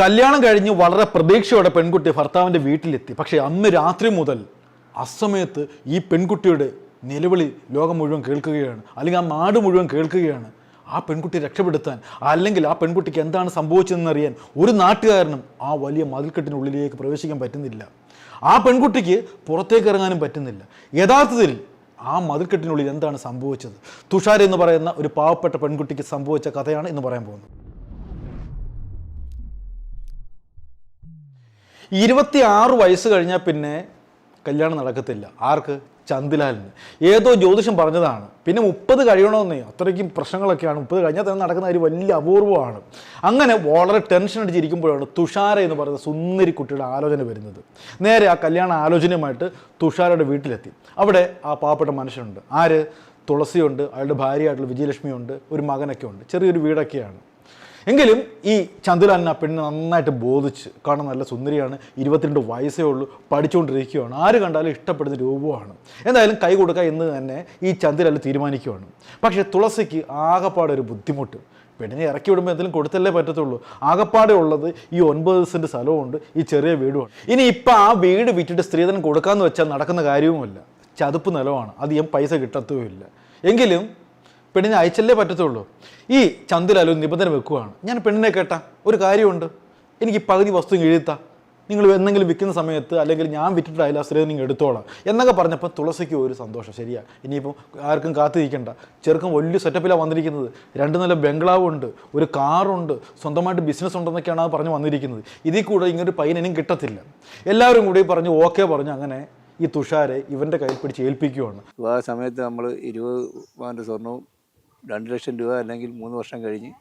കല്യാണം കഴിഞ്ഞ് വളരെ പ്രതീക്ഷയോടെ പെൺകുട്ടി ഭർത്താവിന്റെ വീട്ടിലെത്തി. പക്ഷേ അന്ന് രാത്രി മുതൽ അസമയത്ത് ഈ പെൺകുട്ടിയുടെ നിലവിളി ലോകം മുഴുവൻ കേൾക്കുകയാണ്. അല്ലെങ്കിൽ ആ നാട് മുഴുവൻ കേൾക്കുകയാണ്. ആ പെൺകുട്ടി രക്ഷപ്പെടുത്താൻ അല്ലെങ്കിൽ ആ പെൺകുട്ടിക്ക് എന്താണ് സംഭവിച്ചതെന്ന് അറിയാൻ ഒരു നാട്ടുകാരനും ആ വലിയ മതിൽക്കെട്ടിനുള്ളിലേക്ക് പ്രവേശിക്കാൻ പറ്റുന്നില്ല. ആ പെൺകുട്ടിക്ക് പുറത്തേക്ക് ഇറങ്ങാനും പറ്റുന്നില്ല. യഥാർത്ഥത്തിൽ ആ മതിൽക്കെട്ടിനുള്ളിൽ എന്താണ് സംഭവിച്ചത്? തുഷാര എന്ന് പറയുന്ന ഒരു പാവപ്പെട്ട പെൺകുട്ടിക്ക് സംഭവിച്ച കഥയാണ് ഇന്ന് പറയാൻ പോകുന്നത്. ഇരുപത്തി ആറ് വയസ്സ് കഴിഞ്ഞാൽ പിന്നെ കല്യാണം നടക്കത്തില്ല. ആർക്ക്? ചന്ദിലാലിന്. ഏതോ ജ്യോതിഷം പറഞ്ഞതാണ്. പിന്നെ മുപ്പത് കഴിയണമെന്നേ അത്രയ്ക്കും പ്രശ്നങ്ങളൊക്കെയാണ്. മുപ്പത് കഴിഞ്ഞാൽ തന്നെ നടക്കുന്ന ഒരു വലിയ അപൂർവമാണ്. അങ്ങനെ വളരെ ടെൻഷൻ അടിച്ചിരിക്കുമ്പോഴാണ് തുഷാര എന്ന് പറയുന്ന സുന്ദരി കുട്ടിയുടെ ആലോചന വരുന്നത്. നേരെ ആ കല്യാണ ആലോചനയുമായിട്ട് തുഷാരയുടെ വീട്ടിലെത്തി. അവിടെ ആ പാവപ്പെട്ട മനുഷ്യനുണ്ട്. ആര്? തുളസിയുണ്ട്. അയാളുടെ ഭാര്യയായിട്ടുള്ള വിജയലക്ഷ്മിയുണ്ട്. ഒരു മകനൊക്കെ ഉണ്ട് ചെറിയൊരു വീടൊക്കെയാണ്. എങ്കിലും ഈ ചന്തുലാലിന് ആ പെണ്ണ് നന്നായിട്ട് ബോധിച്ച് കാരണം നല്ല സുന്ദരിയാണ്. ഇരുപത്തിരണ്ട് വയസ്സേ ഉള്ളൂ പഠിച്ചുകൊണ്ടിരിക്കുകയാണ്. ആര് കണ്ടാലും ഇഷ്ടപ്പെടുന്ന രൂപമാണ്. എന്തായാലും കൈ കൊടുക്കുക എന്ന് തന്നെ ഈ ചന്തുലാൽ തീരുമാനിക്കുകയാണ്. പക്ഷേ തുളസിക്ക് ആകെപ്പാടെ ഒരു ബുദ്ധിമുട്ട്. പെണ്ണിനെ ഇറക്കി വിടുമ്പോൾ എന്തെങ്കിലും കൊടുത്തല്ലേ പറ്റത്തുള്ളൂ. ആകപ്പാടെ ഉള്ളത് ഈ ഒൻപത് സെന്റ് സ്ഥലമുണ്ട് ഈ ചെറിയ വീടുമാണ്. ഇനി ഇപ്പം ആ വീട് വിറ്റിട്ട് സ്ത്രീധനം കൊടുക്കാമെന്ന് വെച്ചാൽ നടക്കുന്ന കാര്യവുമല്ല. ചതുപ്പ് നിലമാണ്. അധികം പൈസ കിട്ടത്തുമില്ല. എങ്കിലും പെണ്ണിനെ അയച്ചല്ലേ പറ്റത്തുള്ളൂ? ഈ ചന്തുലാലു നിബന്ധന വെക്കുകയാണ് ഞാൻ പെണ്ണിനെ കേട്ടാ ഒരു കാര്യമുണ്ട്. എനിക്ക് പകുതി വസ്തു എഴുത്താ നിങ്ങൾ എന്തെങ്കിലും വിൽക്കുന്ന സമയത്ത് അല്ലെങ്കിൽ ഞാൻ വിറ്റിട്ടായാലും ആ സ്ത്രീ നിങ്ങൾ എടുത്തോളാം. എന്നൊക്കെ പറഞ്ഞപ്പോൾ തുളസിക്ക് ഒരു സന്തോഷം. ശരിയാ. ഇനിയിപ്പോൾ ആർക്കും കാത്തിരിക്കണ്ട ചെറുക്കം വലിയ സെറ്റപ്പിലാണ് വന്നിരിക്കുന്നത്. രണ്ട് നില ബംഗ്ലാവുണ്ട് ഒരു കാറുണ്ട് സ്വന്തമായിട്ട് ബിസിനസ് ഉണ്ടെന്നൊക്കെയാണ് അത് പറഞ്ഞ് വന്നിരിക്കുന്നത്. ഇതിൽ കൂടെ ഇങ്ങനൊരു പയ്യനും കിട്ടത്തില്ല. എല്ലാവരും കൂടി പറഞ്ഞ് ഓക്കെ പറഞ്ഞ് അങ്ങനെ ഈ തുഷാരെ ഇവന്റെ കയ്യിൽ പിടിച്ച് ഏൽപ്പിക്കുകയാണ് വിവാഹ സമയത്ത് നമ്മൾ ഇരുപത് പവന്റെ സ്വർണവും രണ്ട് ലക്ഷം രൂപ അല്ലെങ്കിൽ മൂന്ന് വർഷം കഴിഞ്ഞ്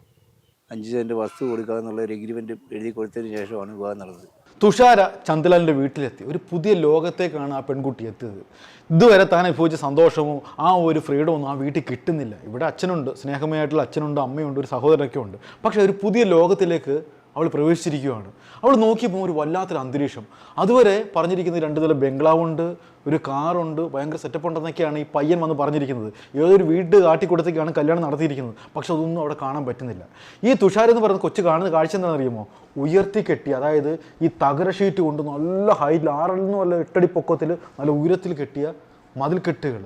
അഞ്ച് സെന്റ് വസ്തു കൊടുക്കുക എന്നുള്ള ഒരു എഗ്രിമെന്റ് എഴുതി കൊടുത്തതിന് ശേഷമാണ് വിവാഹം നടന്നത്. തുഷാര ചന്ദ്രലാലിന്റെ വീട്ടിലെത്തി. ഒരു പുതിയ ലോകത്തേക്കാണ് ആ പെൺകുട്ടി എത്തിയത്. ഇതുവരെ താൻ അനുഭവിച്ച സന്തോഷമോ ആ ഒരു ഫ്രീഡമൊന്നും ആ വീട്ടിൽ കിട്ടുന്നില്ല. ഇവിടെ അച്ഛനുണ്ട് സ്നേഹമയായിട്ടുള്ള അച്ഛനുണ്ട് അമ്മയുണ്ട് ഒരു സഹോദരനൊക്കെ ഉണ്ട് പക്ഷേ ഒരു പുതിയ ലോകത്തിലേക്ക് അവൾ പ്രവേശിച്ചിരിക്കുകയാണ്. അവൾ നോക്കിയപ്പോൾ ഒരു വല്ലാത്തൊരു അന്തരീക്ഷം. അതുവരെ പറഞ്ഞിരിക്കുന്ന രണ്ട് നില ബംഗ്ലാവുണ്ട് ഒരു കാറുണ്ട് ഭയങ്കര സെറ്റപ്പ് ഉണ്ടെന്നൊക്കെയാണ് ഈ പയ്യൻ വന്ന് പറഞ്ഞിരിക്കുന്നത്. ഏതൊരു വീട് കാട്ടിക്കൊടുത്തേക്കാണ് കല്യാണം നടത്തിയിരിക്കുന്നത്. പക്ഷെ അതൊന്നും അവിടെ കാണാൻ പറ്റുന്നില്ല. ഈ തുഷാർ എന്ന് പറയുന്ന കൊച്ചു കാണുന്ന കാഴ്ച എന്താണെന്ന് അറിയുമോ ഉയർത്തി കെട്ടി അതായത് ഈ തകര ഷീറ്റ് കൊണ്ട് നല്ല ഹൈറ്റിൽ ആറെന്നും അല്ല എട്ടടി പൊക്കത്തിൽ നല്ല ഉയരത്തിൽ കെട്ടിയ മതിൽ കെട്ടുകൾ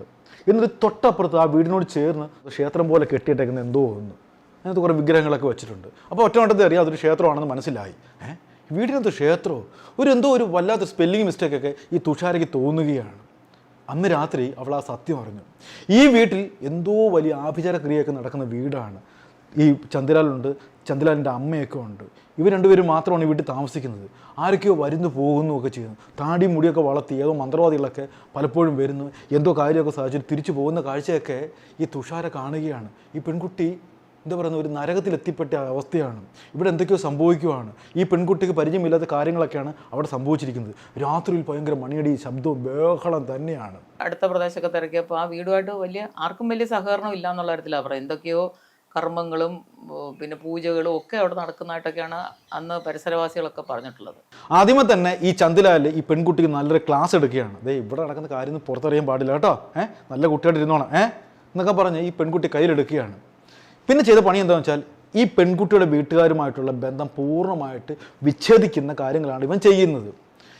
എന്നിട്ട് തൊട്ടപ്പുറത്ത് ആ വീടിനോട് ചേർന്ന് ക്ഷേത്രം പോലെ കെട്ടിയിട്ടേക്കുന്ന എന്തോ ഒന്ന്. അതിനകത്ത് കുറേ വിഗ്രഹങ്ങളൊക്കെ വെച്ചിട്ടുണ്ട്. അപ്പോൾ ഒറ്റ വട്ടത്തിൽ അറിയാം അതൊരു ക്ഷേത്രമാണെന്ന് മനസ്സിലായി. ഏഹ് വീടിനകത്ത് ക്ഷേത്രമോ ഒരു എന്തോ ഒരു വല്ലാത്ത സ്പെല്ലിംഗ് മിസ്റ്റേക്കൊക്കെ ഈ തുഷാരയ്ക്ക് തോന്നുകയാണ്. അന്ന് രാത്രി അവൾ ആ സത്യം അറിഞ്ഞു. ഈ വീട്ടിൽ എന്തോ വലിയ ആഭിചാര ക്രിയയൊക്കെ നടക്കുന്ന വീടാണ്. ഈ ചന്ദ്രലാലുണ്ട് ചന്ദ്രലാലിന്റെ അമ്മയൊക്കെ ഉണ്ട്. ഇവർ രണ്ടുപേരും മാത്രമാണ് ഈ വീട്ടിൽ താമസിക്കുന്നത്. ആരൊക്കെയോ വരുന്നു പോകുന്നു ഒക്കെ ചെയ്യുന്നു. താടി മുടിയൊക്കെ വളർത്തി ഏതോ മന്ത്രവാദികളൊക്കെ പലപ്പോഴും വരുന്നു. എന്തോ കാര്യമൊക്കെ സാധിച്ചിട്ട് തിരിച്ചു പോകുന്ന കാഴ്ചയൊക്കെ ഈ തുഷാര കാണുകയാണ്. ഈ പെൺകുട്ടി എന്താ പറയുന്ന ഒരു നരകത്തിൽ എത്തിപ്പെട്ട അവസ്ഥയാണ്. ഇവിടെ എന്തൊക്കെയോ സംഭവിക്കുവാണ്. ഈ പെൺകുട്ടിക്ക് പരിചയമില്ലാത്ത കാര്യങ്ങളൊക്കെയാണ് അവിടെ സംഭവിച്ചിരിക്കുന്നത്. രാത്രിയിൽ ഭയങ്കര മണിയടി ശബ്ദവും ബഹളം തന്നെയാണ്. അടുത്ത പ്രദേശമൊക്കെ തിരക്കിയപ്പോൾ ആ വീടുമായിട്ട് വലിയ ആർക്കും വലിയ സഹകരണം ഇല്ല എന്നുള്ള കാര്യത്തിലാണ് പറയുന്നത്. എന്തൊക്കെയോ കർമ്മങ്ങളും പിന്നെ പൂജകളും ഒക്കെ അവിടെ നടക്കുന്നതായിട്ടൊക്കെയാണ് അന്ന് പരിസരവാസികളൊക്കെ പറഞ്ഞിട്ടുള്ളത്. ആദ്യമേ തന്നെ ഈ ചന്ദിലാൽ ഈ പെൺകുട്ടിക്ക് നല്ലൊരു ക്ലാസ് എടുക്കുകയാണ്. ദേ ഇവിടെ നടക്കുന്ന കാര്യം പുറത്തറിയാൻ പാടില്ല കേട്ടോ. ഏഹ് നല്ല കുട്ടിയായിട്ട് ഇരുന്നോണം. ഏഹ് എന്നൊക്കെ പറഞ്ഞ് ഈ പെൺകുട്ടി കയ്യിലെടുക്കുകയാണ്. പിന്നെ ചെയ്ത പണി എന്താണെന്ന് വെച്ചാൽ ഈ പെൺകുട്ടിയുടെ വീട്ടുകാരുമായിട്ടുള്ള ബന്ധം പൂർണമായിട്ട് വിച്ഛേദിക്കുന്ന കാര്യങ്ങളാണ് ഇവൻ ചെയ്യുന്നത്.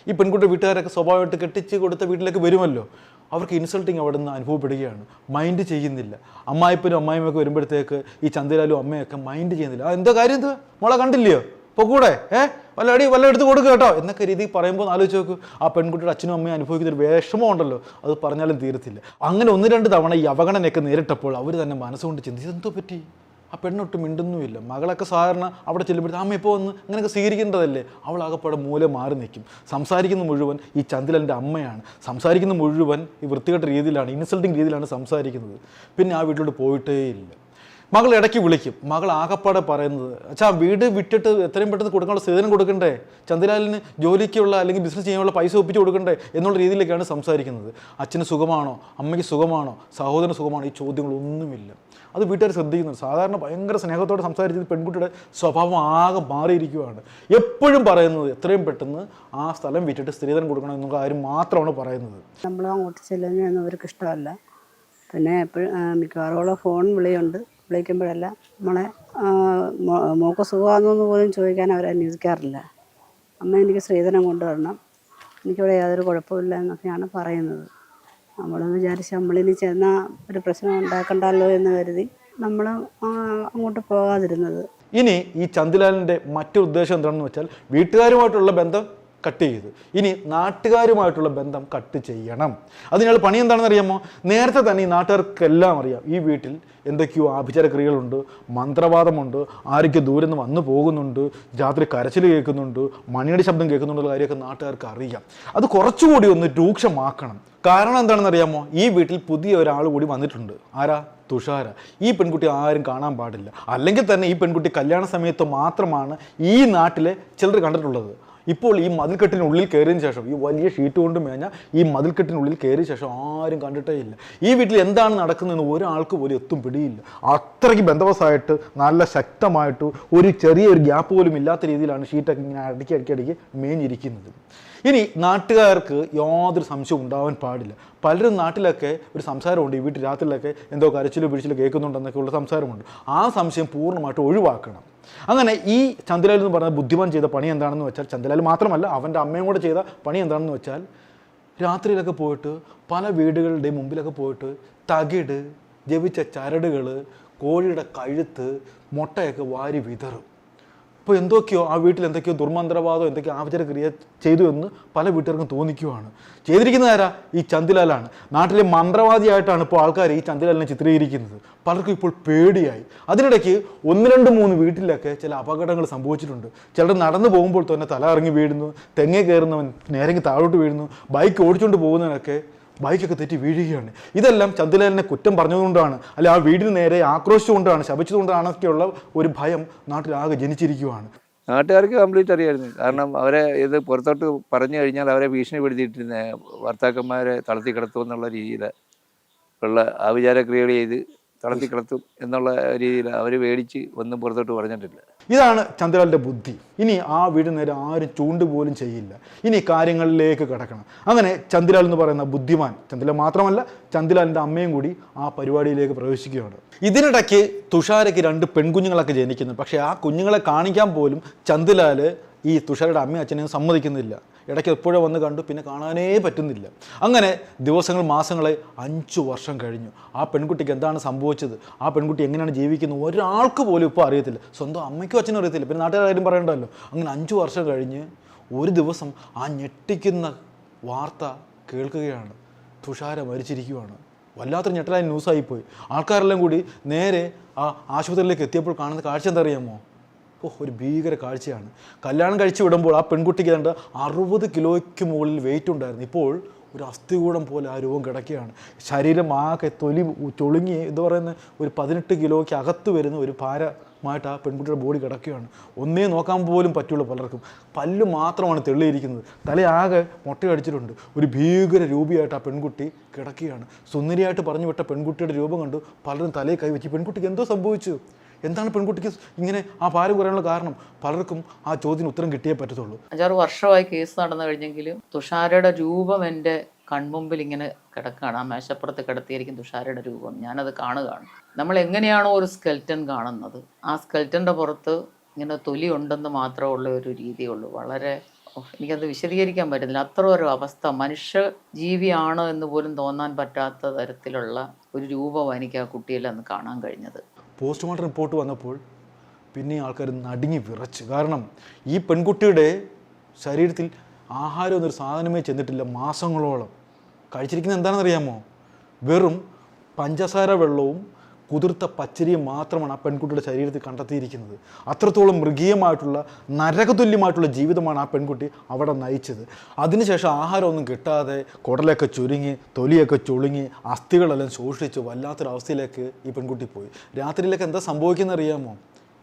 ഈ പെൺകുട്ടിയുടെ വീട്ടുകാരൊക്കെ സ്വാഭാവികമായിട്ട് കെട്ടിച്ച് കൊടുത്ത വീട്ടിലേക്ക് വരുമല്ലോ. അവർക്ക് ഇൻസൾട്ടിങ് അവിടെ നിന്ന് അനുഭവപ്പെടുകയാണ്. മൈൻഡ് ചെയ്യുന്നില്ല. അമ്മായിപ്പനും അമ്മായിമൊക്കെ വരുമ്പോഴത്തേക്ക് ഈ ചന്ദ്രലാലും അമ്മയൊക്കെ മൈൻഡ് ചെയ്യുന്നില്ല. എന്താ കാര്യം ഇത്? മോളെ കണ്ടില്ലയോ? ഇപ്പോൾ കൂടെ ഏ? വല്ല അടി വല്ല എടുത്ത് കൊടുക്കുക കേട്ടോ. എന്നൊക്കെ രീതി പറയുമ്പോൾ ആലോചിച്ച് നോക്കൂ. ആ പെൺകുട്ടിയുടെ അച്ഛനും അമ്മയും അനുഭവിക്കുന്ന ഒരു വിഷമം ഉണ്ടല്ലോ. അത് പറഞ്ഞാലും തീരത്തില്ല. അങ്ങനെ ഒന്ന് രണ്ട് തവണ ഈ അവഗണനയൊക്കെ നേരിട്ടപ്പോൾ അവർ തന്നെ മനസ്സുകൊണ്ട് ചിന്തിച്ചു എന്തോ പറ്റി? ആ പെണ്ണൊട്ട് മിണ്ടുന്നുമില്ല. മകളൊക്കെ സാധാരണ അവിടെ ചെല്ലുമ്പോഴത്തെ അമ്മ ഇപ്പോൾ വന്ന് അങ്ങനെയൊക്കെ സ്വീകരിക്കേണ്ടതല്ലേ? അവൾ ആകപ്പാടെ മൂല മാറി നിൽക്കും. സംസാരിക്കുന്ന മുഴുവൻ ഈ ചന്ദിലന്റെ അമ്മയാണ്. സംസാരിക്കുന്ന മുഴുവൻ ഈ വൃത്തികെട്ട രീതിയിലാണ് ഇൻസൾട്ടിങ് രീതിയിലാണ് സംസാരിക്കുന്നത്. പിന്നെ ആ വീട്ടിലോട്ട് പോയിട്ടേ ഇല്ല മകൾ ഇടയ്ക്ക് വിളിക്കും. മകൾ ആകപ്പാടെ പറയുന്നത് അച്ഛാ വീട് വിട്ടിട്ട് എത്രയും പെട്ടെന്ന് കൊടുക്കാനുള്ള സേവനം കൊടുക്കണ്ടേ? ചന്ദ്രലാലിന് ജോലിക്കുള്ള അല്ലെങ്കിൽ ബിസിനസ് ചെയ്യാനുള്ള പൈസ ഒപ്പിച്ച് കൊടുക്കണ്ടേ? എന്നുള്ള രീതിയിലേക്കാണ് സംസാരിക്കുന്നത്. അച്ഛന് സുഖമാണോ? അമ്മയ്ക്ക് സുഖമാണോ? സഹോദരന് സുഖമാണോ? ഈ ചോദ്യങ്ങളൊന്നുമില്ല. അത് വീട്ടുകാർ ശ്രദ്ധിക്കുന്നുണ്ട്. സാധാരണ ഭയങ്കര സ്നേഹത്തോടെ സംസാരിച്ചത് പെൺകുട്ടിയുടെ സ്വഭാവം ആകെ മാറിയിരിക്കുകയാണ്. എപ്പോഴും പറയുന്നത് എത്രയും പെട്ടെന്ന് ആ സ്ഥലം വിറ്റിട്ട് സ്ത്രീധനം കൊടുക്കണം എന്നുള്ള കാര്യം മാത്രമാണ് പറയുന്നത്. നമ്മൾ അങ്ങോട്ട് ചെല്ലുന്നതൊന്നും അവർക്ക് ഇഷ്ടമല്ല പിന്നെ എപ്പോഴും മിക്കവാറും ഫോൺ വിളിയുണ്ട്. വിളിക്കുമ്പോഴെല്ലാം നമ്മളെ മോൾക്ക് സുഖമാണെന്ന് പോലും ചോദിക്കാൻ അവർ അന്വേഷിക്കാറില്ല അമ്മ എനിക്ക് സ്ത്രീധനം കൊണ്ടുവരണം. എനിക്കിവിടെ യാതൊരു കുഴപ്പമില്ല എന്നൊക്കെയാണ് പറയുന്നത്. നമ്മളെന്ന് വിചാരിച്ച് നമ്മളിനി ചെന്നാൽ ഒരു പ്രശ്നം ഉണ്ടാക്കണ്ടല്ലോ എന്ന് കരുതി നമ്മൾ അങ്ങോട്ട് പോകാതിരുന്നത്. ഇനി ഈ ചന്ദിലാലിന്റെ മറ്റൊരു ഉദ്ദേശം എന്താണെന്ന് വെച്ചാൽ വീട്ടുകാരുമായിട്ടുള്ള ബന്ധം കട്ട് ചെയ്തു. ഇനി നാട്ടുകാരുമായിട്ടുള്ള ബന്ധം കട്ട് ചെയ്യണം. അതിനുള്ള പണി എന്താണെന്ന് അറിയാമോ? നേരത്തെ തന്നെ ഈ നാട്ടുകാർക്കെല്ലാം അറിയാം. ഈ വീട്ടിൽ എന്തൊക്കെയോ ആഭിചാര ക്രിയകളുണ്ട് മന്ത്രവാദമുണ്ട് ആരൊക്കെ ദൂരെ നിന്ന് വന്നു പോകുന്നുണ്ട് രാത്രി കരച്ചിൽ കേൾക്കുന്നുണ്ട് മണിയുടെ ശബ്ദം കേൾക്കുന്നുണ്ട് കാര്യമൊക്കെ നാട്ടുകാർക്ക് അറിയാം. അത് കുറച്ചുകൂടി ഒന്ന് രൂക്ഷമാക്കണം. കാരണം എന്താണെന്ന് അറിയാമോ? ഈ വീട്ടിൽ പുതിയ ഒരാൾ കൂടി വന്നിട്ടുണ്ട്. ആരാ? തുഷാര. ഈ പെൺകുട്ടി ആരും കാണാൻ പാടില്ല. അല്ലെങ്കിൽ തന്നെ ഈ പെൺകുട്ടി കല്യാണ സമയത്ത് മാത്രമാണ് ഈ നാട്ടിലെ ചിലർ കണ്ടിട്ടുള്ളത്. ഇപ്പോൾ ഈ മതിൽക്കെട്ടിനുള്ളിൽ കയറിയതിന് ശേഷം ഈ വലിയ ഷീറ്റ് കൊണ്ട് മേഞ്ഞ ഈ മതിൽക്കെട്ടിനുള്ളിൽ കയറിയ ശേഷം ആരും കണ്ടിട്ടേ ഇല്ല. ഈ വീട്ടിൽ എന്താണ് നടക്കുന്നതെന്ന് ഒരാൾക്ക് പോലും എത്തും പിടിയില്ല. അത്രയ്ക്ക് ബന്ധവസായിട്ട് നല്ല ശക്തമായിട്ട് ഒരു ചെറിയ ഒരു ഗ്യാപ്പ് പോലും ഇല്ലാത്ത രീതിയിലാണ് ഷീറ്റൊക്കെ ഇങ്ങനെ അടുക്കി അടുക്കി അടുക്കി മേഞ്ഞിരിക്കുന്നത്. ഇനി നാട്ടുകാർക്ക് യാതൊരു സംശയവും ഉണ്ടാവാൻ പാടില്ല. പലരും നാട്ടിലൊക്കെ ഒരു സംസാരമുണ്ട് ഈ വീട്ടിൽ രാത്രിയിലൊക്കെ എന്തോ കരച്ചിലോ പിടിച്ചിലോ കേൾക്കുന്നുണ്ടെന്നൊക്കെ ഉള്ള സംസാരമുണ്ട്. ആ സംശയം പൂർണമായിട്ട് ഒഴിവാക്കണം. അങ്ങനെ ഈ ചന്ദ്രലാൽ എന്ന് പറഞ്ഞ ബുദ്ധിമാൻ ചെയ്ത പണി എന്താണെന്ന് വെച്ചാൽ ചന്ദ്രലാൽ മാത്രമല്ല അവന്റെ അമ്മയും കൂടെ ചെയ്ത പണി എന്താണെന്ന് വെച്ചാൽ രാത്രിയിലൊക്കെ പോയിട്ട് പല വീടുകളുടെ മുമ്പിലൊക്കെ പോയിട്ട് തകിട് ജവിച്ച ചരടുകൾ കോഴിയുടെ കഴുത്ത് മുട്ടയൊക്കെ വാരി വിതറും. അപ്പോൾ എന്തൊക്കെയോ ആ വീട്ടിൽ എന്തൊക്കെയോ ദുർമന്ത്രവാദം എന്തൊക്കെയോ ആചാര ക്രിയ ചെയ്തു എന്ന് പല വീട്ടുകാർക്കും തോന്നിക്കുവാണ്. ചെയ്തിരിക്കുന്നത് ആരാ? ഈ ചന്ദിലാലാണ്. നാട്ടിലെ മന്ത്രവാദിയായിട്ടാണ് ഇപ്പോൾ ആൾക്കാർ ഈ ചന്ദിലാലിനെ ചിത്രീകരിക്കുന്നത്. പലർക്കും ഇപ്പോൾ പേടിയായി. അതിനിടയ്ക്ക് ഒന്ന് രണ്ട് മൂന്ന് വീട്ടിലൊക്കെ ചില അപകടങ്ങൾ സംഭവിച്ചിട്ടുണ്ട്. ചിലർ നടന്നു പോകുമ്പോൾ തന്നെ തല ഇറങ്ങി വീഴുന്നു തെങ്ങേ കയറുന്നവൻ നേരെങ്കിൽ താഴോട്ട് വീഴുന്നു ബൈക്ക് ഓടിച്ചുകൊണ്ട് പോകുന്നവനൊക്കെ ബൈക്കൊക്കെ തെറ്റി വീഴുകയാണ്. ഇതെല്ലാം ചന്ദ്രലാലിനെ കുറ്റം പറഞ്ഞതുകൊണ്ടാണ് അല്ലെ ആ വീടിന് നേരെ ആക്രോശിച്ചുകൊണ്ടാണ് ശപിച്ചതുകൊണ്ടാണൊക്കെയുള്ള ഒരു ഭയം നാട്ടിലാകെ ജനിച്ചിരിക്കുകയാണ് നാട്ടുകാർക്ക് കംപ്ലീറ്റ് അറിയായിരുന്നു. കാരണം അവരെ ഇത് പുറത്തോട്ട് പറഞ്ഞു കഴിഞ്ഞാൽ അവരെ ഭീഷണിപ്പെടുത്തിയിട്ടിരുന്ന ഭർത്താക്കന്മാരെ തളർത്തി കിടത്തുമെന്നുള്ള രീതിയിൽ ഉള്ള ആവിചാരക്രിയകൾ ചെയ്ത് തളർത്തി കിടത്തും എന്നുള്ള രീതിയിൽ അവർ മേടിച്ച് ഒന്നും പുറത്തോട്ട് പറഞ്ഞിട്ടില്ല. ഇതാണ് ചന്ദ്രലാലിന്റെ ബുദ്ധി. ഇനി ആ വീട് നേരെ ആരും ചൂണ്ട് പോലും ചെയ്യില്ല. ഇനി കാര്യങ്ങളിലേക്ക് കിടക്കണം. അങ്ങനെ ചന്ദ്രലാൽ എന്ന് പറയുന്ന ബുദ്ധിമാൻ ചന്ദ്രലാൽ മാത്രമല്ല ചന്ദ്രലാലിന്റെ അമ്മയും കൂടി ആ പരിപാടിയിലേക്ക് പ്രവേശിക്കുകയാണ്. ഇതിനിടയ്ക്ക് തുഷാരയ്ക്ക് രണ്ട് പെൺകുഞ്ഞുങ്ങളൊക്കെ ജനിക്കുന്നു. പക്ഷേ ആ കുഞ്ഞുങ്ങളെ കാണിക്കാൻ പോലും ചന്ദ്രലാൽ ഈ തുഷാരയുടെ അമ്മയും അച്ഛനെയും സമ്മതിക്കുന്നില്ല. ഇടയ്ക്ക് എപ്പോഴോ വന്ന് കണ്ടു പിന്നെ കാണാനേ പറ്റുന്നില്ല. അങ്ങനെ ദിവസങ്ങൾ മാസങ്ങളെ അഞ്ചു വർഷം കഴിഞ്ഞു. ആ പെൺകുട്ടിക്ക് എന്താണ് സംഭവിച്ചത്? ആ പെൺകുട്ടി എങ്ങനെയാണ് ജീവിക്കുന്നത്? ഒരാൾക്ക് പോലും ഇപ്പോൾ അറിയത്തില്ല. സ്വന്തം അമ്മയ്ക്കും അച്ഛനും അറിയത്തില്ല. പിന്നെ നാട്ടുകാരും പറയണ്ടല്ലോ. അങ്ങനെ അഞ്ചു വർഷം കഴിഞ്ഞ് ഒരു ദിവസം ആ ഞെട്ടിക്കുന്ന വാർത്ത കേൾക്കുകയാണ്. തുഷാര മരിച്ചിരിക്കുകയാണ് വല്ലാത്തൊരു ഞെട്ടലായ ന്യൂസായിപ്പോയി. ആൾക്കാരെല്ലാം കൂടി നേരെ ആ ആശുപത്രിയിലേക്ക് എത്തിയപ്പോൾ കാണുന്ന കാഴ്ച എന്താ അറിയാമോ? ഓ ഒരു ഭീകര കാഴ്ചയാണ്. കല്യാണം കഴിച്ചു വിടുമ്പോൾ ആ പെൺകുട്ടിക്ക് കണ്ട് അറുപത് കിലോയ്ക്ക് മുകളിൽ വെയിറ്റ് ഉണ്ടായിരുന്നു. ഇപ്പോൾ ഒരു അസ്ഥികൂടം പോലെ ആ രൂപം കിടക്കുകയാണ്. ശരീരം ആകെ തൊലി ചൊളുങ്ങി എന്ന് പറയുന്ന ഒരു പതിനെട്ട് കിലോയ്ക്ക് അകത്ത് വരുന്ന ഒരു ഭാരമായിട്ട് ആ പെൺകുട്ടിയുടെ ബോഡി കിടക്കുകയാണ്. ഒന്നേ നോക്കാൻ പോലും പറ്റുള്ളൂ പലർക്കും. പല്ല് മാത്രമാണ് തെള്ളിയിരിക്കുന്നത്. തലയാകെ മുട്ടയടിച്ചിട്ടുണ്ട്. ഒരു ഭീകര രൂപിയായിട്ട് ആ പെൺകുട്ടി കിടക്കുകയാണ്. സുന്ദരിയായിട്ട് പറഞ്ഞു വിട്ട പെൺകുട്ടിയുടെ രൂപം കണ്ടു പലരും തലയിൽ കൈവച്ച്. പെൺകുട്ടിക്ക് എന്തോ സംഭവിച്ചു? എന്താണ് പെൺകുട്ടിക്ക് ഇങ്ങനെ ആ ഭാരം കുറയാനുള്ള കാരണം? പലർക്കും ആ ചോദ്യത്തിന് ഉത്തരം കിട്ടിയേ പറ്റത്തുള്ളൂ. അഞ്ചാറ് വർഷമായി കേസ് നടന്നു കഴിഞ്ഞെങ്കിലും തുഷാരയുടെ രൂപം എന്റെ കൺമുമ്പിൽ ഇങ്ങനെ കിടക്കുകയാണ്. ആ മേശപ്പുറത്ത് കിടത്തിയിരിക്കും തുഷാരയുടെ രൂപം. ഞാനത് കാണുകയാണ്. നമ്മൾ എങ്ങനെയാണോ ഒരു സ്കെൽറ്റൻ കാണുന്നത്? ആ സ്കെൽറ്റന്റെ പുറത്ത് ഇങ്ങനെ തൊലി ഉണ്ടെന്ന് മാത്രമുള്ള ഒരു രീതിയുള്ളൂ വളരെ എനിക്കത് വിശദീകരിക്കാൻ പറ്റുന്നില്ല അത്ര ഒരു അവസ്ഥ. മനുഷ്യ ജീവിയാണോ എന്ന് പോലും തോന്നാൻ പറ്റാത്ത തരത്തിലുള്ള ഒരു രൂപം എനിക്ക് ആ കുട്ടിയിൽ അന്ന് കാണാൻ കഴിഞ്ഞത്. പോസ്റ്റ്മോർട്ടം റിപ്പോർട്ട് വന്നപ്പോൾ പിന്നെ ആൾക്കാർ നടുങ്ങി വിറച്ച്. കാരണം ഈ പെൺകുട്ടിയുടെ ശരീരത്തിൽ ആഹാരം എന്നൊരു സാധനമേ ചെന്നിട്ടില്ല മാസങ്ങളോളം. കഴിച്ചിരിക്കുന്നത് എന്താണെന്നറിയാമോ? വെറും പഞ്ചസാര വെള്ളവും കുതിർത്ത പച്ചരിയും മാത്രമാണ് ആ പെൺകുട്ടിയുടെ ശരീരത്തിൽ കണ്ടെത്തിയിരിക്കുന്നത്. അത്രത്തോളം മൃഗീയമായിട്ടുള്ള നരകതുല്യമായിട്ടുള്ള ജീവിതമാണ് ആ പെൺകുട്ടി അവിടെ നയിച്ചത്. അതിനുശേഷം ആഹാരമൊന്നും കിട്ടാതെ കുടലൊക്കെ ചുരുങ്ങി തൊലിയൊക്കെ ചുളുങ്ങി അസ്ഥികളെല്ലാം ശോഷിച്ച് വല്ലാത്തൊരവസ്ഥയിലേക്ക് ഈ പെൺകുട്ടി പോയി. രാത്രിയിലൊക്കെ എന്താ സംഭവിക്കുന്നത് അറിയാമോ?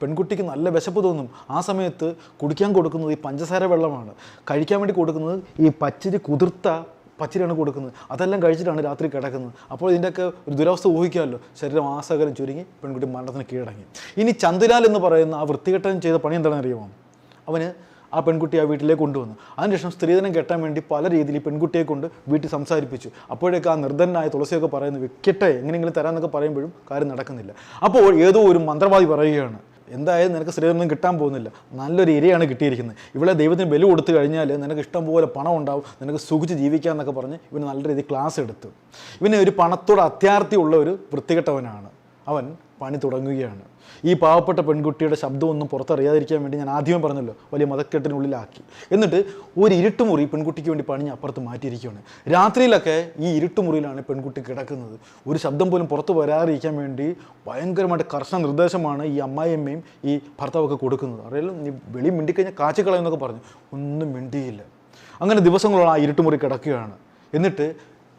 പെൺകുട്ടിക്ക് നല്ല വിശപ്പ് തോന്നും. ആ സമയത്ത് കുടിക്കാൻ കൊടുക്കുന്നത് ഈ പഞ്ചസാര വെള്ളമാണ്. കഴിക്കാൻ വേണ്ടി കൊടുക്കുന്നത് ഈ പച്ചരി കുതിർത്ത പച്ചരിയാണ് കൊടുക്കുന്നത്. അതെല്ലാം കഴിച്ചിട്ടാണ് രാത്രി കിടക്കുന്നത്. അപ്പോൾ ഇതിന്റെയൊക്കെ ഒരു ദുരവസ്ഥ ഊഹിക്കാമല്ലോ. ശരീരം ആസകലം ചുരുങ്ങി പെൺകുട്ടി മരണത്തിന് കീഴടങ്ങി. ഇനി ചന്ദ്രലാൽ എന്ന് പറയുന്ന ആ വൃത്തികെട്ടൻ ചെയ്ത പണി എന്താണെന്ന് അറിയാമോ അവന് ആ പെൺകുട്ടി ആ വീട്ടിലേക്ക് കൊണ്ടുവന്നു. അതിനുശേഷം സ്ത്രീധനം കെട്ടാൻ വേണ്ടി പല രീതിയിൽ പെൺകുട്ടിയെ കൊണ്ട് വീട്ടിൽ സംസാരിപ്പിച്ചു. അപ്പോഴേക്ക് ആ നിർദ്ധനായ തുളസിയൊക്കെ പറയുന്നത് വിക്കട്ടെ എങ്ങനെയെങ്കിലും തരാമെന്നൊക്കെ പറയുമ്പോഴും കാര്യം നടക്കുന്നില്ല. അപ്പോൾ ഏതോ ഒരു മന്ത്രവാദി പറയുകയാണ് എന്തായാലും നിനക്ക് സ്ത്രീധനം കിട്ടാൻ പോകുന്നില്ല. നല്ലൊരു ഇരയാണ് കിട്ടിയിരിക്കുന്നത്. ഇവിടെ ദൈവത്തിന് ബലി കൊടുത്തു കഴിഞ്ഞാൽ നിനക്ക് ഇഷ്ടം പോലെ പണം ഉണ്ടാവും. നിനക്ക് സുഖിച്ച് ജീവിക്കാം എന്നൊക്കെ പറഞ്ഞ് ഇവന് നല്ല രീതിയിൽ ക്ലാസ് എടുത്തു. ഇവന് ഒരു പണത്തോട് അത്യാർത്ഥിയുള്ള ഒരു വൃത്തികെട്ടവനാണ്. അവൻ പണി തുടങ്ങുകയാണ്. ഈ പാവപ്പെട്ട പെൺകുട്ടിയുടെ ശബ്ദമൊന്നും പുറത്തറിയാതിരിക്കാൻ വേണ്ടി ഞാൻ ആദ്യമേ പറഞ്ഞല്ലോ വലിയ മതക്കെട്ടിനുള്ളിലാക്കി. എന്നിട്ട് ഒരു ഇരുട്ടുമുറി പെൺകുട്ടിക്ക് വേണ്ടി പണിഞ്ഞ് അപ്പുറത്ത് മാറ്റിയിരിക്കുകയാണ്. രാത്രിയിലൊക്കെ ഈ ഇരുട്ടുമുറിയിലാണ് പെൺകുട്ടി കിടക്കുന്നത്. ഒരു ശബ്ദം പോലും പുറത്ത് വരാതിരിക്കാൻ വേണ്ടി ഭയങ്കരമായിട്ട് കർശന നിർദ്ദേശമാണ് ഈ അമ്മായിയമ്മയും ഈ ഭർത്താവൊക്കെ കൊടുക്കുന്നത്. അറിയാലും നീ വെളി മിണ്ടിക്കഴിഞ്ഞാൽ കാച്ചിക്കളയെന്നൊക്കെ പറഞ്ഞു. ഒന്നും മിണ്ടിയില്ല. അങ്ങനെ ദിവസങ്ങളോളം ആ ഇരുട്ടുമുറി കിടക്കുകയാണ്. എന്നിട്ട്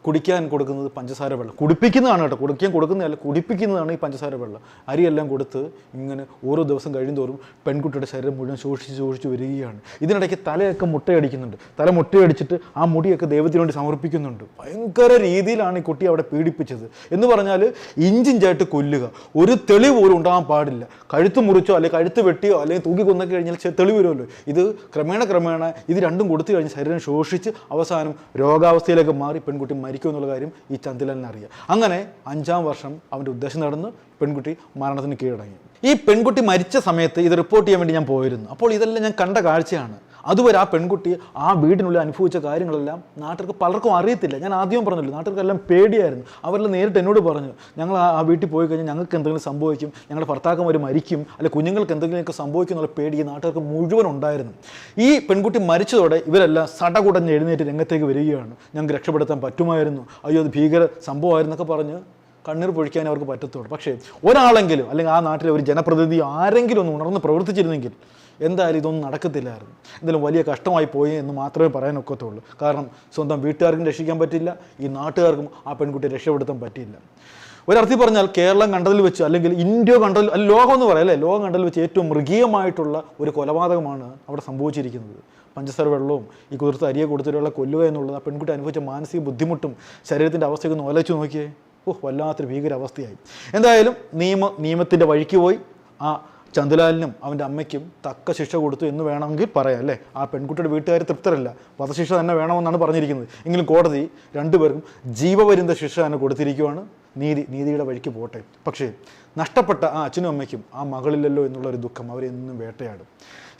കുടിക്കാൻ കൊടുക്കുന്നത് പഞ്ചസാര വെള്ളം. കുടിപ്പിക്കുന്നതാണ് കേട്ടോ. കുടിക്കാൻ കൊടുക്കുന്നതല്ല കുടിപ്പിക്കുന്നതാണ് ഈ പഞ്ചസാര വെള്ളം. അരിയെല്ലാം കൊടുത്ത് ഇങ്ങനെ ഓരോ ദിവസം കഴിയുന്തോറും പെൺകുട്ടിയുടെ ശരീരം മുഴുവൻ ശോഷിച്ച് ശോഷിച്ച് വരികയാണ്. ഇതിനിടയ്ക്ക് തലയൊക്കെ മുട്ടയടിക്കുന്നുണ്ട്. തല മുട്ടയടിച്ചിട്ട് ആ മുടിയൊക്കെ ദൈവത്തിന് വേണ്ടി സമർപ്പിക്കുന്നുണ്ട്. ഭയങ്കര രീതിയിലാണ് ഈ കുട്ടി അവിടെ പീഡിപ്പിച്ചത്. എന്ന് പറഞ്ഞാൽ ഇഞ്ചിഞ്ചായിട്ട് കൊല്ലുക. ഒരു തെളിവ് പോലും ഉണ്ടാകാൻ പാടില്ല. കഴുത്ത് മുറിച്ചോ അല്ലെങ്കിൽ കഴുത്ത് വെട്ടിയോ അല്ലെങ്കിൽ തൂക്കി കൊന്നൊക്കെ കഴിഞ്ഞാൽ തെളിവ് വരുമല്ലോ. ഇത് ക്രമേണ ക്രമേണ ഇത് രണ്ടും കൊടുത്തു കഴിഞ്ഞ് ശരീരം ശോഷിച്ച് അവസാനം രോഗാവസ്ഥയിലേക്ക് മാറി പെൺകുട്ടി മരിക്കും എന്നുള്ള കാര്യം ഈ ചന്ദ്രലാലിന് അറിയാം. അങ്ങനെ അഞ്ചാം വർഷം അവന്റെ ഉദ്ദേശം നടന്ന് പെൺകുട്ടി മരണത്തിന് കീഴടങ്ങി. ഈ പെൺകുട്ടി മരിച്ച സമയത്ത് ഇത് റിപ്പോർട്ട് ചെയ്യാൻ വേണ്ടി ഞാൻ പോയിരുന്നു. അപ്പോൾ ഇതെല്ലാം ഞാൻ കണ്ട കാഴ്ചയാണ്. അതുവരെ ആ പെൺകുട്ടി ആ വീടിനുള്ളിൽ അനുഭവിച്ച കാര്യങ്ങളെല്ലാം നാട്ടുകാർക്ക് പലർക്കും അറിയത്തില്ല. ഞാൻ ആദ്യം പറഞ്ഞല്ലോ നാട്ടുകാർക്കെല്ലാം പേടിയായിരുന്നു. അവരെല്ലാം നേരിട്ട് എന്നോട് പറഞ്ഞു ഞങ്ങൾ ആ വീട്ടിൽ പോയി കഴിഞ്ഞാൽ ഞങ്ങൾക്ക് എന്തെങ്കിലും സംഭവിക്കും ഞങ്ങളുടെ ഭർത്താക്കന്മാർ മരിക്കും അല്ലെ കുഞ്ഞുങ്ങൾക്ക് എന്തെങ്കിലുമൊക്കെ സംഭവിക്കും എന്നുള്ള പേടി നാട്ടുകാർക്ക് മുഴുവൻ ഉണ്ടായിരുന്നു. ഈ പെൺകുട്ടി മരിച്ചതോടെ ഇവരെല്ലാം സടകുടഞ്ഞ് എഴുന്നേറ്റ് രംഗത്തേക്ക് വരികയാണ്. ഞങ്ങൾക്ക് രക്ഷപ്പെടുത്താൻ പറ്റുമായിരുന്നു. അയ്യോ അത് ഭീകര സംഭവമായിരുന്നൊക്കെ പറഞ്ഞ് കണ്ണീർ പൊഴിക്കാൻ അവർക്ക് പറ്റത്തുള്ളൂ. പക്ഷേ ഒരാളെങ്കിലും അല്ലെങ്കിൽ ആ നാട്ടിലെ ഒരു ജനപ്രതിനിധി ആരെങ്കിലും ഒന്ന് ഉണർന്ന് പ്രവർത്തിച്ചിരുന്നെങ്കിൽ എന്തായാലും ഇതൊന്നും നടക്കത്തില്ലായിരുന്നു. എന്തായാലും വലിയ കഷ്ടമായി പോയി എന്ന് മാത്രമേ പറയാനൊക്കത്തുള്ളൂ. കാരണം സ്വന്തം വീട്ടുകാർക്കും രക്ഷിക്കാൻ പറ്റില്ല ഈ നാട്ടുകാർക്കും ആ പെൺകുട്ടിയെ രക്ഷപ്പെടുത്താൻ പറ്റില്ല ഒരർത്ഥത്തിൽ പറഞ്ഞാൽ കേരളം കണ്ടതിൽ വെച്ച് അല്ലെങ്കിൽ ഇന്ത്യ കണ്ടതിൽ അല്ല ലോകം എന്ന് പറയാം അല്ലേ? ലോകം കണ്ടതിൽ വെച്ച് ഏറ്റവും മൃഗീയമായിട്ടുള്ള ഒരു കൊലപാതകമാണ് അവിടെ സംഭവിച്ചിരിക്കുന്നത്. പഞ്ചസാര വെള്ളവും ഈ കുതിർത്ത് അരിയെ കൊടുത്തിട്ടുള്ള കൊല്ലുക എന്നുള്ളത് ആ പെൺകുട്ടി അനുഭവിച്ച മാനസിക ബുദ്ധിമുട്ടും ശരീരത്തിന്റെ അവസ്ഥയൊക്കെ ഒന്ന് ഒലച്ചു നോക്കിയേ. ഓഹ് വല്ലാത്തൊരു ഭീകരാവസ്ഥയായി. എന്തായാലും നിയമ നിയമത്തിന്റെ വഴിക്ക് പോയി. ആ ചന്തുലാലിനും അവന്റെ അമ്മയ്ക്കും തക്ക ശിക്ഷ കൊടുത്തു എന്ന് വേണമെങ്കിൽ പറയാം അല്ലേ? ആ പെൺകുട്ടിയുടെ വീട്ടുകാർ തൃപ്തരല്ല. വധശിക്ഷ തന്നെ വേണമെന്നാണ് പറഞ്ഞിരിക്കുന്നത്. എങ്കിലും കോടതി രണ്ടുപേർക്കും ജീവപര്യന്ത ശിക്ഷ തന്നെ കൊടുത്തിരിക്കുവാണ്. നീതി നീതിയുടെ വഴിക്ക് പോട്ടെ. പക്ഷേ നഷ്ടപ്പെട്ട ആ അച്ഛനും അമ്മയ്ക്കും ആ മകളില്ലല്ലോ എന്നുള്ളൊരു ദുഃഖം അവരെന്നും വേട്ടയാടും.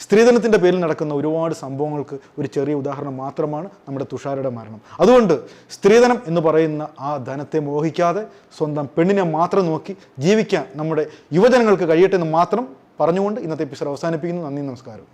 സ്ത്രീധനത്തിന്റെ പേരിൽ നടക്കുന്ന ഒരുപാട് സംഭവങ്ങൾക്ക് ഒരു ചെറിയ ഉദാഹരണം മാത്രമാണ് നമ്മുടെ തുഷാരയുടെ മരണം. അതുകൊണ്ട് സ്ത്രീധനം എന്ന് പറയുന്ന ആ ധനത്തെ മോഹിക്കാതെ സ്വന്തം പെണ്ണിനെ മാത്രം നോക്കി ജീവിക്കാൻ നമ്മുടെ യുവജനങ്ങൾക്ക് കഴിയട്ടെ എന്ന് മാത്രം പറഞ്ഞുകൊണ്ട് ഇന്നത്തെ എപ്പിസോഡ് അവസാനിപ്പിക്കുന്നു. നന്ദി നമസ്കാരം.